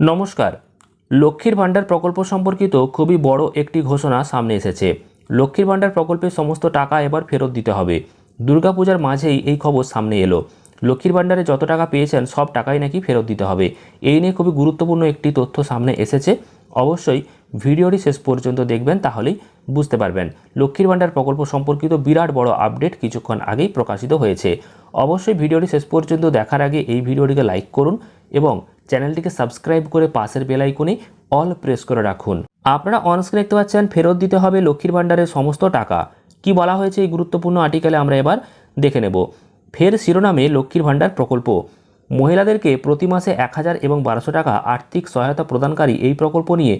নমস্কার। লক্ষ্মীর ভাণ্ডার প্রকল্প সম্পর্কিত খুবই বড় একটি ঘোষণা সামনে এসেছে। লক্ষ্মীর ভাণ্ডার প্রকল্পের সমস্ত টাকা এবার ফেরত দিতে হবে। দুর্গাপূজার মাঝেই এই খবর সামনে এলো। লক্ষ্মীর ভাণ্ডারে যত টাকা পেয়েছেন, সব টাকাই নাকি ফেরত দিতে হবে। এই নিয়ে খুবই গুরুত্বপূর্ণ একটি তথ্য সামনে এসেছে। অবশ্যই ভিডিওটি শেষ পর্যন্ত দেখবেন, তাহলেই বুঝতে পারবেন। লক্ষ্মীর ভাণ্ডার প্রকল্প সম্পর্কিত বিরাট বড় আপডেট কিছুক্ষণ আগেই প্রকাশিত হয়েছে। অবশ্যই ভিডিওটি শেষ পর্যন্ত দেখার আগে এই ভিডিওটিকে লাইক করুন এবং চ্যানেলটিকে সাবস্ক্রাইব করে পাশের বেল আইকনে অল প্রেস করে রাখুন। আপনারা অনস্ক্রিন দেখতে পাচ্ছেন, ফেরত দিতে হবে লক্ষ্মীর ভাণ্ডারের সমস্ত টাকা। কি বলা হয়েছে এই গুরুত্বপূর্ণ আর্টিকেলে আমরা এবার দেখে নেব। ফের শিরোনামে লক্ষ্মীর ভাণ্ডার প্রকল্প। মহিলাদেরকে প্রতি মাসে এক হাজার এবং বারোশো টাকা আর্থিক সহায়তা প্রদানকারী এই প্রকল্প নিয়ে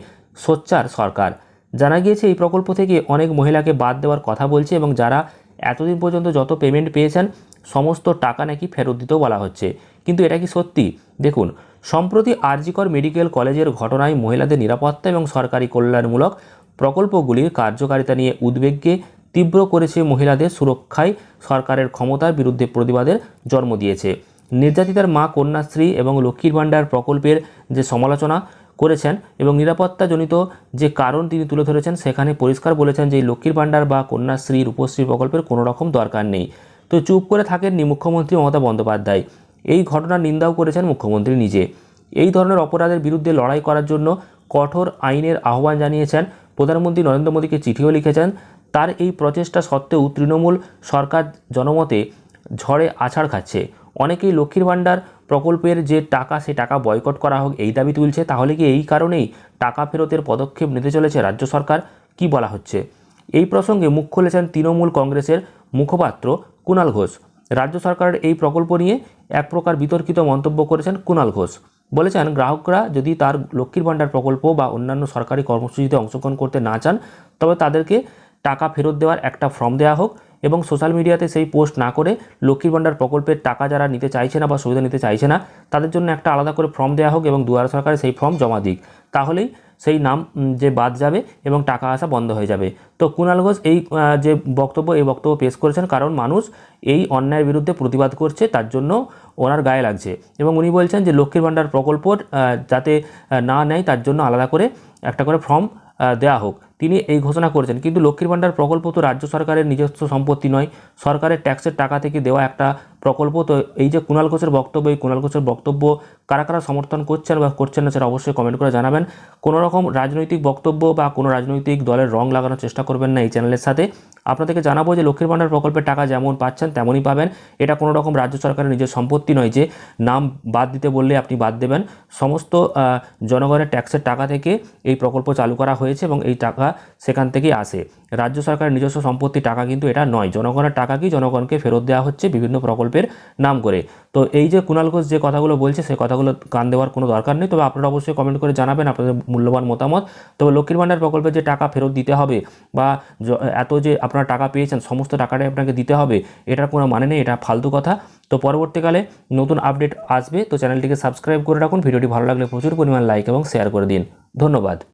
সোচ্চার সরকার। জানা গিয়েছে, এই প্রকল্প থেকে অনেক মহিলাকে বাদ দেওয়ার কথা বলছে এবং যারা এতদিন পর্যন্ত যত পেমেন্ট পেয়েছেন সমস্ত টাকা নাকি ফেরত দিতেও বলা হচ্ছে। কিন্তু এটা কি সত্যি? দেখুন, সম্প্রতি আরজিকর মেডিকেল কলেজের ঘটনায় মহিলাদের নিরাপত্তা এবং সরকারি কল্যাণমূলক প্রকল্পগুলির কার্যকারিতা নিয়ে উদ্বেগকে তীব্র করেছে মহিলাদের সুরক্ষায় সরকারের ক্ষমতার বিরুদ্ধে প্রতিবাদের জন্ম দিয়েছে। নির্যাতিতার মা, কন্যাশ্রী এবং লক্ষ্মীর ভাণ্ডার প্রকল্পের যে সমালোচনা করেছেন এবং নিরাপত্তাজনিত যে কারণ তিনি তুলে ধরেছেন, সেখানে পরিষ্কার বলেছেন যে লক্ষ্মীর ভাণ্ডার বা কন্যাশ্রী রূপশ্রী প্রকল্পের কোনো রকম দরকার নেই। তো চুপ করে থাকেননি মুখ্যমন্ত্রী মমতা বন্দ্যোপাধ্যায়। এই ঘটনার নিন্দাও করেছেন মুখ্যমন্ত্রী নিজে। এই ধরনের অপরাধের বিরুদ্ধে লড়াই করার জন্য কঠোর আইনের আহ্বান জানিয়েছেন প্রধানমন্ত্রী নরেন্দ্র মোদীকে চিঠিও লিখেছেন। তার এই প্রচেষ্টা সত্ত্বেও তৃণমূল সরকার জনমতে ঝড়ে আছাড় খাচ্ছে। অনেকেই লক্ষ্মীর ভাণ্ডার প্রকল্পের যে টাকা, সে টাকা বয়কট করা হোক এই দাবি তুলছে। তাহলে কি এই কারণেই টাকা ফেরতের পদক্ষেপ নিতে চলেছে রাজ্য সরকার? কি বলা হচ্ছে? এই প্রসঙ্গে মুখ খুলেছেন তৃণমূল কংগ্রেসের মুখপাত্র কুণাল ঘোষ। রাজ্য সরকারের এই প্রকল্প নিয়ে এক প্রকার বিতর্কিত মন্তব্য করেছেন কুণাল ঘোষ। বলেছেন, গ্রাহকরা যদি তার লক্ষ্মীর ভাণ্ডার প্রকল্প বা অন্যান্য সরকারি কর্মসূচিতে অংশগ্রহণ করতে না চান, তবে তাদেরকে টাকা ফেরত দেওয়ার একটা ফর্ম দেওয়া হোক এবং সোশ্যাল মিডিয়াতে সেই পোস্ট না করে লক্ষ্মীর ভাণ্ডার প্রকল্পের টাকা যারা নিতে চাইছে না বা সুবিধা নিতে চাইছে না, তাদের জন্য একটা আলাদা করে ফর্ম দেওয়া হোক এবং দুয়ার সরকারে সেই ফর্ম জমা দিক। তাহলেই সেই নাম যে বাদ যাবে এবং টাকা আসা বন্ধ হয়ে যাবে। তো কুণাল ঘোষ এই যে বক্তব্য, এই বক্তব্য পেশ করেছেন কারণ মানুষ এই অন্যায়ের বিরুদ্ধে প্রতিবাদ করছে, তার জন্য ওনার গায়ে লাগছে। এবং উনি বলছেন যে লক্ষ্মীর ভাণ্ডার প্রকল্প যাতে না নেয়, তার জন্য আলাদা করে একটা করে ফর্ম দেওয়া হোক। তিনি এই ঘোষণা করেছেন, কিন্তু লক্ষ্মীর ভাণ্ডার প্রকল্প তো রাজ্য সরকারের নিজস্ব সম্পত্তি নয়, সরকারের ট্যাক্সের টাকা থেকে দেওয়া একটা প্রকল্প, তো এই যে কুণাল ঘোষের বক্তব্য, এই কুণাল ঘোষের বক্তব্য কারা কারা সমর্থন করছেন বা করছেন না সেটা অবশ্যই কমেন্ট করে জানাবেন। কোনো রকম রাজনৈতিক বক্তব্য বা কোনো রাজনৈতিক দলের রং লাগানোর চেষ্টা করবেন না এই চ্যানেলের সাথে। আপনাদেরকে জানাব যে লক্ষ্মীর ভাণ্ডার প্রকল্পের টাকা যেমন পাচ্ছেন তেমনই পাবেন। এটা কোনো রকম রাজ্য সরকারের নিজের সম্পত্তি নয় যে নাম বাদ দিতে বললে আপনি বাদ দেবেন। সমস্ত জনগণের ট্যাক্সের টাকা থেকে এই প্রকল্প চালু করা হয়েছে এবং এই টাকা সেখান থেকেই আসে। রাজ্য সরকারের নিজস্ব সম্পত্তি টাকা কিন্তু এটা নয়। জনগণের টাকা কি? জনগণকে ফেরত দেওয়া হচ্ছে বিভিন্ন প্রকল্পের নাম করে। তো এই যে কুণাল ঘোষ যে কথাগুলো বলছে সেই কথাগুলো কান দেওয়ার কোনো দরকার নেই। তবে আপনারা অবশ্যই কমেন্ট করে জানাবেন আপনাদের মূল্যবান মতামত। তবে লক্ষ্মীর ভাণ্ডার প্রকল্পের যে টাকা ফেরত দিতে হবে বা এত যে আপনারা টাকা পেয়েছেন, সমস্ত টাকাটাই আপনাকে দিতে হবে, এটার কোনো মানে নেই, এটা ফালতু কথা। তো পরবর্তীকালে নতুন আপডেট আসবে। তো চ্যানেলটিকে সাবস্ক্রাইব করে রাখুন। ভিডিওটি ভালো লাগলে প্রচুর পরিমাণ লাইক এবং শেয়ার করে দিন। ধন্যবাদ।